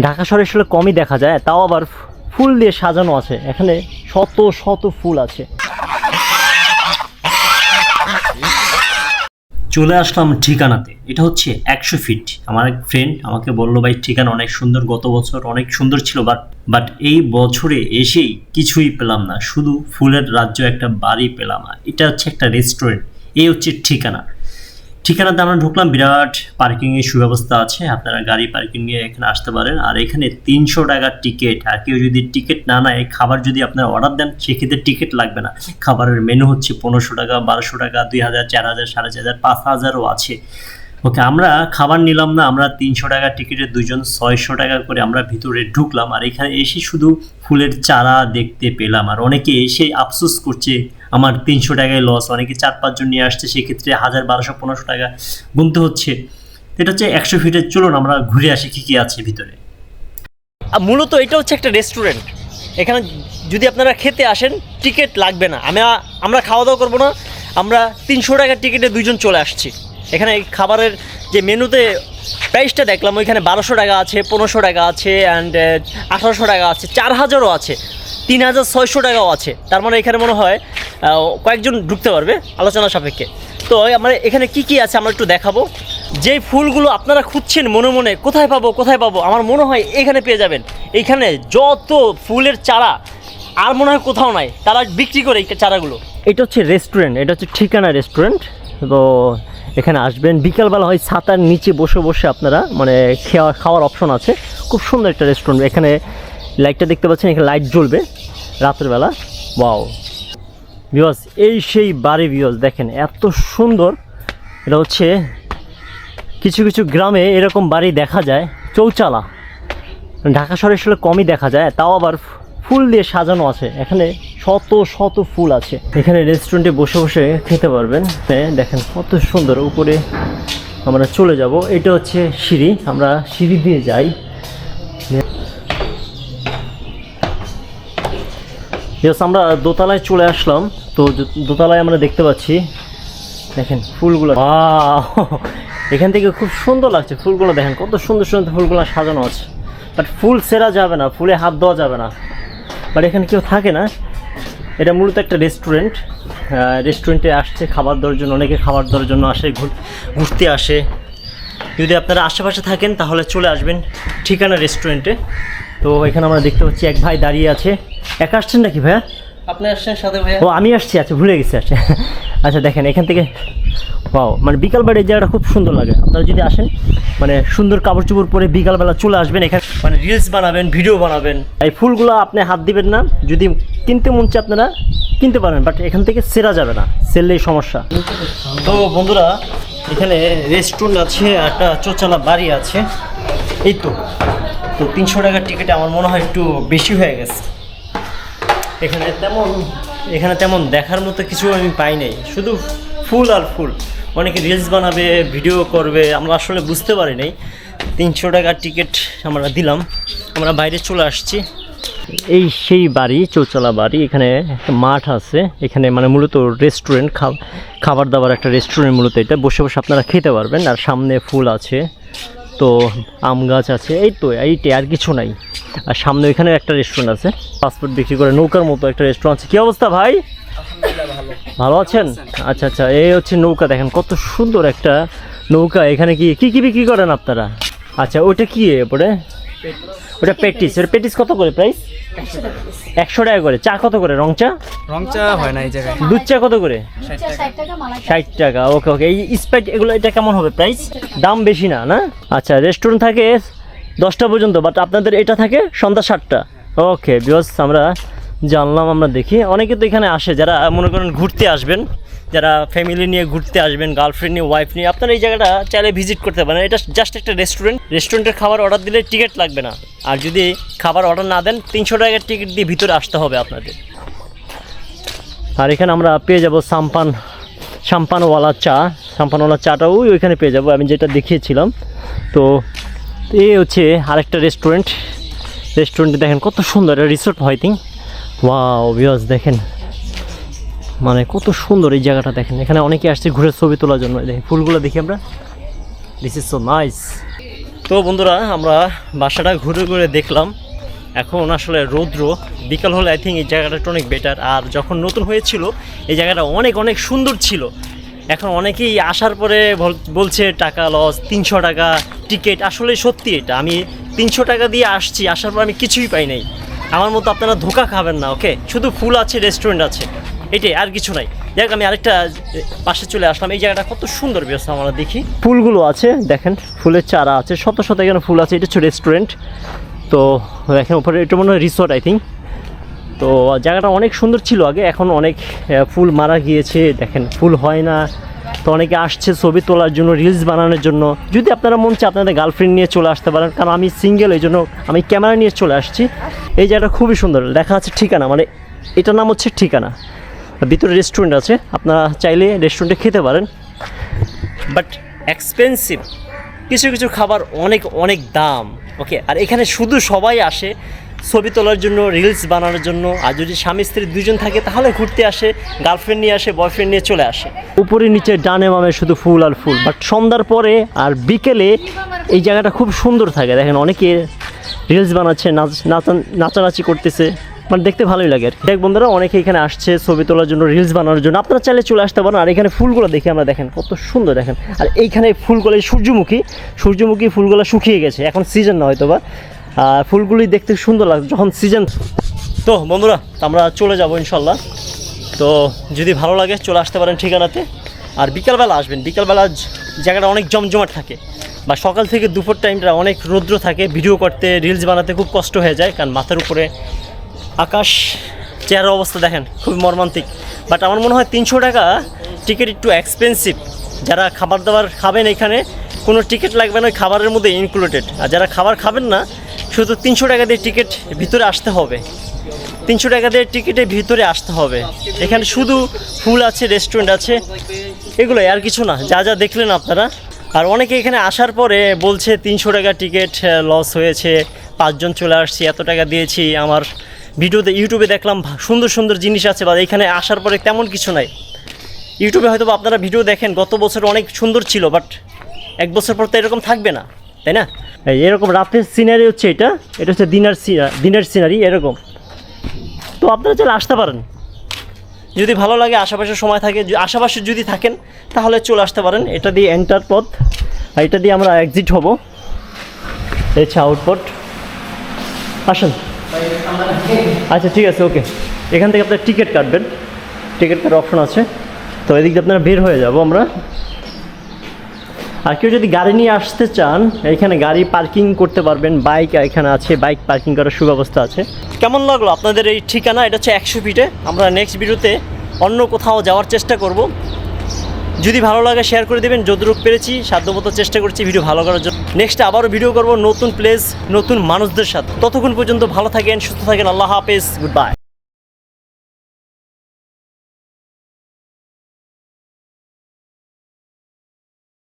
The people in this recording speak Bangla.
ঢাকা শহরে আসলে কমই দেখা যায়, তাও আবার ফুল দিয়ে সাজানো আছে। এখানে শত শত ফুল আছে। চলে আসলাম ঠিকানাতে। এটা হচ্ছে একশো ফিট আমার এক ফ্রেন্ড আমাকে বলল, ভাই, ঠিকানা অনেক সুন্দর, গত বছর অনেক সুন্দর ছিল বাট বাট এই বছরে এসেই কিছুই পেলাম না। শুধু ফুলের রাজ্য একটা বাড়ি পেলাম, আর এটা হচ্ছে একটা রেস্টুরেন্ট এই হচ্ছে ঠিকানা। ঠিকানাতে আমরা ঢুকলাম, বিরাট পার্কিংয়ের সুব্যবস্থা আছে, আপনারা গাড়ি পার্কিং পার্কিংয়ে এখানে আসতে পারেন। আর এখানে তিনশো টাকার টিকিট, আর কেউ যদি টিকিট না নেয় খাবার যদি আপনারা অর্ডার দেন, সেক্ষেত্রে টিকিট লাগবে না। খাবারের মেনু হচ্ছে পনেরোশো টাকা, বারোশো টাকা, দুই হাজার, চার হাজার, সাড়ে চার হাজার, পাঁচ হাজারও আছে। ওকে, আমরা খাবার নিলাম না, আমরা তিনশো টাকা টিকিটে দুজন ছয়শো টাকা করে আমরা ভিতরে ঢুকলাম আর এখানে এসে শুধু ফুলের চারা দেখতে পেলাম আর অনেকে এসে আফসোস করছে, আমার তিনশো টাকায় লস অনেকে চার পাঁচজন নিয়ে আসছে, সেক্ষেত্রে হাজার বারোশো পনেরোশো টাকা গুনতে হচ্ছে। এটা হচ্ছে একশো ফিটের চলুন আমরা ঘুরে আসি কী কী আছে ভিতরে। মূলত এটা হচ্ছে একটা রেস্টুরেন্ট এখানে যদি আপনারা খেতে আসেন টিকিট লাগবে না। আমি আমরা খাওয়া দাওয়া করব না, আমরা তিনশো টাকার টিকিটে দুইজন চলে আসছি। এখানে খাবারের যে মেনুতে প্রাইসটা দেখলাম, ওইখানে বারোশো টাকা আছে, পনেরোশো টাকা আছে অ্যান্ড আঠারোশো টাকা আছে চার হাজারও আছে তিন হাজার ছয়শো টাকাও আছে। তার মানে এখানে মনে হয় কয়েকজন ঢুকতে পারবে আলোচনা সাপেক্ষে। তো আমরা এখানে কি কি আছে আমরা একটু দেখাবো। যে ফুলগুলো আপনারা খুঁজছেন মনে মনে, কোথায় পাবো কোথায় পাবো, আমার মনে হয় এখানে পেয়ে যাবেন। এইখানে যত ফুলের চারা, আর মনে হয় কোথাও নাই, তারা বিক্রি করে এই চারাগুলো। এটা হচ্ছে রেস্টুরেন্ট এটা হচ্ছে ঠিকানা রেস্টুরেন্ট তো এখানে আসবেন। বিকালবেলা হয় ছাতার নিচে বসে বসে আপনারা মানে খাওয়া খাওয়ার অপশন আছে। খুব সুন্দর একটা রেস্টুরেন্ট এখানে লাইটটা দেখতে পাচ্ছেন, এখানে লাইট জ্বলবে রাতের বেলা। ওয়াও বিকজ এই সেই বাড়ি বিকজ দেখেন এত সুন্দর। এটা হচ্ছে কিছু কিছু গ্রামে এরকম বাড়ি দেখা যায়। চৌচালা। ঢাকা শহরে আসলে কমই দেখা যায়। তাও আবার ফুল দিয়ে সাজানো আছে। এখানে শত শত ফুল আছে। এখানে রেস্টুরেন্টে বসে বসে খেতে পারবেন। হ্যাঁ দেখেন কত সুন্দর উপরে আমরা চলে যাব। এটা হচ্ছে সিঁড়ি। আমরা সিঁড়ি দিয়ে যাই। Yes, আমরা দোতলায় চলে আসলাম। তো দোতলায় আমরা দেখতে পাচ্ছি দেখেন ফুলগুলো! এখান থেকে খুব সুন্দর লাগছে ফুলগুলো। দেখেন কত সুন্দর সুন্দর ফুলগুলো সাজানো আছে। বাট ফুল সেরা যাবে না। ফুলে হাত দেওয়া যাবে না। বাট এখানে কেউ থাকে না। এটা মূলত একটা রেস্টুরেন্ট রেস্টুরেন্টে আসছে খাবার দেওয়ার জন্য অনেকে খাবার দেওয়ার জন্য আসে ঘুর- ঘুরতে আসে। যদি আপনারা আশেপাশে থাকেন তাহলে চলে আসবেন ঠিকানা রেস্টুরেন্টে তো এখানে আমরা দেখতে পাচ্ছি এক ভাই দাঁড়িয়ে আছে। একা আসছেন নাকি ভাইয়া? আপনি আসছেন সাথে ভাইয়া? ও আমি আসছি আচ্ছা ভুলে গেছি আচ্ছা। আচ্ছা দেখেন এখান থেকে বাও মানে বিকালবেলা এই জায়গাটা খুব সুন্দর লাগে। আপনারা যদি আসেন মানে সুন্দর কাপড় চোপড় পরে বিকালবেলা চলে আসবেন এখানে। মানে রিলস বানাবেন ভিডিও বানাবেন। এই ফুলগুলো আপনি হাত দিবেন না যদি কিনতে মন চায় আপনারা কিনতে পারেন বাট এখান থেকে সেরা যাবে না সেললেই সমস্যা। তো বন্ধুরা এখানে রেস্টুরেন্ট আছে একটা চোচালা বাড়ি আছে। এই তো তো তিনশো টাকার টিকিট আমার মনে হয় একটু বেশি হয়ে গেছে। এখানে তেমন এখানে তেমন দেখার মতো কিছু আমি পাই নাই শুধু ফুল আর ফুল। অনেকে রিলস বানাবে ভিডিও করবে, আমরা আসলে বুঝতে পারি নাই। তিনশো টাকার টিকিট আমরা দিলাম। আমরা বাইরে চলে আসছি। এই সেই বাড়ি, চৌচলা বাড়ি, এখানে মাঠ আছে। এখানে মানে মূলত রেস্টুরেন্ট খাবার দাবার একটা রেস্টুরেন্ট মূলত এটা। বসে বসে আপনারা খেতে পারবেন। আর সামনে ফুল আছে, তো আম গাছ আছে। এই তো এইটে আর কিছু নাই। আর সামনে এখানে একটা রেস্টুরেন্ট আছে। পাসপোর্ট বিক্রি করে নৌকার মতো একটা রেস্টুরেন্ট আছে। কী অবস্থা ভাই? ভালো। আছেন? আচ্ছা আচ্ছা এই হচ্ছে নৌকা দেখেন কত সুন্দর একটা নৌকা। এখানে কি কি কি বিক্রি করেন আপনারা? আচ্ছা ওটা কি এরপরে ওটা পেটিস ওটা পেটিস কত করে প্রাইস একশো টাকা করে। চা কত করে? রং চা? রং চা হয় না এই জায়গায়। দুধ চা কত করে? ষাট টাকা। মালাই ষাট টাকা ওকে ওকে। এই স্প্রাইট এগুলো এটা কেমন হবে প্রাইস দাম বেশি না না? আচ্ছা রেস্টুরেন্ট থাকে দশটা পর্যন্ত বাট আপনাদের এটা থাকে সন্ধ্যা সাতটা। ওকে বিকজ আমরা জানলাম, আমরা দেখি। অনেকে তো এখানে আসে, যারা মনে করেন ঘুরতে আসবেন, যারা ফ্যামিলি নিয়ে ঘুরতে আসবেন গার্লফ্রেন্ড নিয়ে ওয়াইফ নিয়ে, আপনারা এই জায়গাটা চাইলে ভিজিট করতে পারেন। এটা জাস্ট একটা রেস্টুরেন্ট রেস্টুরেন্টের খাবার অর্ডার দিলে টিকিট লাগবে না। আর যদি খাবার অর্ডার না দেন, তিনশো টাকার টিকিট দিয়ে ভিতরে আসতে হবে আপনাদের। আর এখানে আমরা পেয়ে যাব সাম্পান, সাম্পানওয়ালা চা। সাম্পানওয়ালা চাটা, ওই ওইখানে পেয়ে যাব, আমি যেটা দেখিয়েছিলাম। তো এই হচ্ছে আরেকটা রেস্টুরেন্ট রেস্টুরেন্টে দেখেন কত সুন্দর রিসোর্ট হয় থিং ওয়াও বিয়স দেখেন। মানে কত সুন্দর এই জায়গাটা দেখেন। এখানে অনেকে আসছে ঘুরে ছবি তোলার জন্য। দেখেন, ফুলগুলো দেখি আমরা। দিস ইজ সো নাইস তো বন্ধুরা, আমরা বাসাটা ঘুরে ঘুরে দেখলাম। এখন আসলে রৌদ্র, বিকাল হলে আই থিঙ্ক এই জায়গাটা অনেক বেটার আর যখন নতুন হয়েছিল, এই জায়গাটা অনেক অনেক সুন্দর ছিল। এখন অনেকেই আসার পরে বল- বলছে টাকা লস তিনশো টাকা টিকিট আসলে সত্যি এটা। আমি তিনশো টাকা দিয়ে আসছি, আসার পর আমি কিছুই পাই নাই। আমার মতো আপনারা ধোকা খাবেন না ওকে শুধু ফুল আছে রেস্টুরেন্ট আছে। এটাই, আর কিছু নাই। দেখ আমি আরেকটা পাশে চলে আসলাম। এই জায়গাটা কত সুন্দর ব্যবস্থা আমরা দেখি। ফুলগুলো আছে, দেখেন, ফুলের চারা আছে, শত শত এখানে ফুল আছে, এটা হচ্ছে রেস্টুরেন্ট তো, দেখেন, উপরে এটা মনে হয় রিসোর্ট আই থিঙ্ক তো, জায়গাটা অনেক সুন্দর ছিল আগে, এখন অনেক ফুল মারা গিয়েছে, দেখেন, ফুল হয় না। তো অনেকে আসছে ছবি তোলার জন্য রিলস বানানোর জন্য। যদি আপনারা মন চায় আপনাদের গার্লফ্রেন্ড নিয়ে চলে আসতে পারেন, কারণ আমি সিঙ্গেল এই জন্য আমি ক্যামেরা নিয়ে চলে আসছি। এই জায়গাটা খুবই সুন্দর লেখা আছে ঠিকানা মানে এটার নাম হচ্ছে ঠিকানা। ভিতরে রেস্টুরেন্ট আছে, আপনারা চাইলে রেস্টুরেন্টে খেতে পারেন। বাট এক্সপেন্সিভ কিছু কিছু খাবার অনেক অনেক দাম ওকে আর এখানে শুধু সবাই আসে ছবি তোলার জন্য রিলস বানানোর জন্য। আর যদি স্বামী, স্ত্রী দুজন থাকে, তাহলে ঘুরতে আসে গার্লফ্রেন্ড নিয়ে আসে বয়ফ্রেন্ড নিয়ে চলে আসে। উপরে, নিচে, ডানে মামে শুধু ফুল আর ফুল। বাট সন্ধ্যার পরে আর বিকেলে এই জায়গাটা খুব সুন্দর থাকে। দেখেন অনেকে রিলস বানাচ্ছে, নাচ নাচান নাচানাচি করতেছে। মানে দেখতে ভালোই লাগে আর দেখ বন্ধুরা, অনেকে এখানে আসছে ছবি তোলার জন্য রিলস বানানোর জন্য। আপনারা চাইলে চলে আসতে পারেন। আর এখানে ফুলগুলো দেখে আমরা দেখেন, কত সুন্দর দেখেন। আর এইখানে ফুলগুলো সূর্যমুখী সূর্যমুখী ফুলগুলো শুকিয়ে গেছে। এখন সিজন না হয়তো বা আর ফুলগুলি দেখতে সুন্দর লাগে, যখন সিজন তো বন্ধুরা, আমরা চলে যাব ইনশাল্লাহ। তো যদি ভালো লাগে, চলে আসতে পারেন ঠিকানাতে। আর বিকালবেলা আসবেন। বিকালবেলা জায়গাটা অনেক জমজমাট থাকে। বা সকাল থেকে দুপুর টাইমটা অনেক রৌদ্র থাকে। ভিডিও করতে রিলস বানাতে খুব কষ্ট হয়ে যায়। কারণ মাথার উপরে আকাশ, চেহারার অবস্থা দেখেন খুব মর্মান্তিক। বাট আমার মনে হয় তিনশো টাকা টিকিট একটু এক্সপেন্সিভ যারা খাবার দাবার খাবেন এখানে, কোনো টিকিট লাগবে না খাবারের মধ্যে ইনক্লুডেড আর যারা খাবার খাবেন না শুধু তিনশো টাকা দিয়ে টিকিট ভিতরে আসতে হবে। তিনশো টাকা দিয়ে টিকিটে ভিতরে আসতে হবে। এখানে শুধু ফুল আছে রেস্টুরেন্ট আছে, এগুলোই আর কিছু না। যা যা দেখলেন আপনারা। আর অনেকে এখানে আসার পরে বলছে, তিনশো টাকা টিকিট লস হয়েছে, পাঁচজন চলে আসছি, এত টাকা দিয়েছি। আমার ভিডিওতে ইউটিউবে দেখলাম সুন্দর সুন্দর জিনিস আছে, বা এখানে আসার পরে তেমন কিছু নাই। ইউটিউবে হয়তো আপনারা ভিডিও দেখেন, গত বছর অনেক সুন্দর ছিল বাট এক বছর পর তো এরকম থাকবে না। তাই না? এরকম রাতের সিনারি হচ্ছে এটা। এটা হচ্ছে দিনার দিনের সিনারি এরকম। তো আপনারা চলে আসতে পারেন। যদি ভালো লাগে, আশেপাশে সময় থাকে আশেপাশে যদি থাকেন, তাহলে চলে আসতে পারেন। এটা দিয়ে এন্টার পথ। আর এটা দিয়ে আমরা এক্সিট হব। হচ্ছে আউটপট আসেন। আচ্ছা ঠিক আছে ওকে এখান থেকে আপনার টিকিট কাটবেন। টিকিট কাটার অপশন আছে। তো এদিক দিয়ে আপনারা বের হয়ে যাব আমরা। আর কেউ যদি গাড়ি নিয়ে আসতে চান, এখানে গাড়ি পার্কিং করতে পারবেন, বাইক এখানে আছে, বাইক পার্কিং করার সুব্যবস্থা আছে। কেমন লাগল আপনাদের এই ঠিকানা? এটা হচ্ছে একশো ফিটে। আমরা নেক্সট ভিডিওতে অন্য কোথাও যাওয়ার চেষ্টা করব। যদি ভালো লাগে শেয়ার করে দেবেন। যতটুকু পেরেছি, সাধ্যমতো চেষ্টা করছি ভিডিও ভালো করার জন্য। নেক্সট আবারও ভিডিও করব নতুন প্লেস নতুন মানুষদের সাথে। ততক্ষণ পর্যন্ত ভালো থাকেন, সুস্থ থাকেন। আল্লাহ হাফেজ। Good bye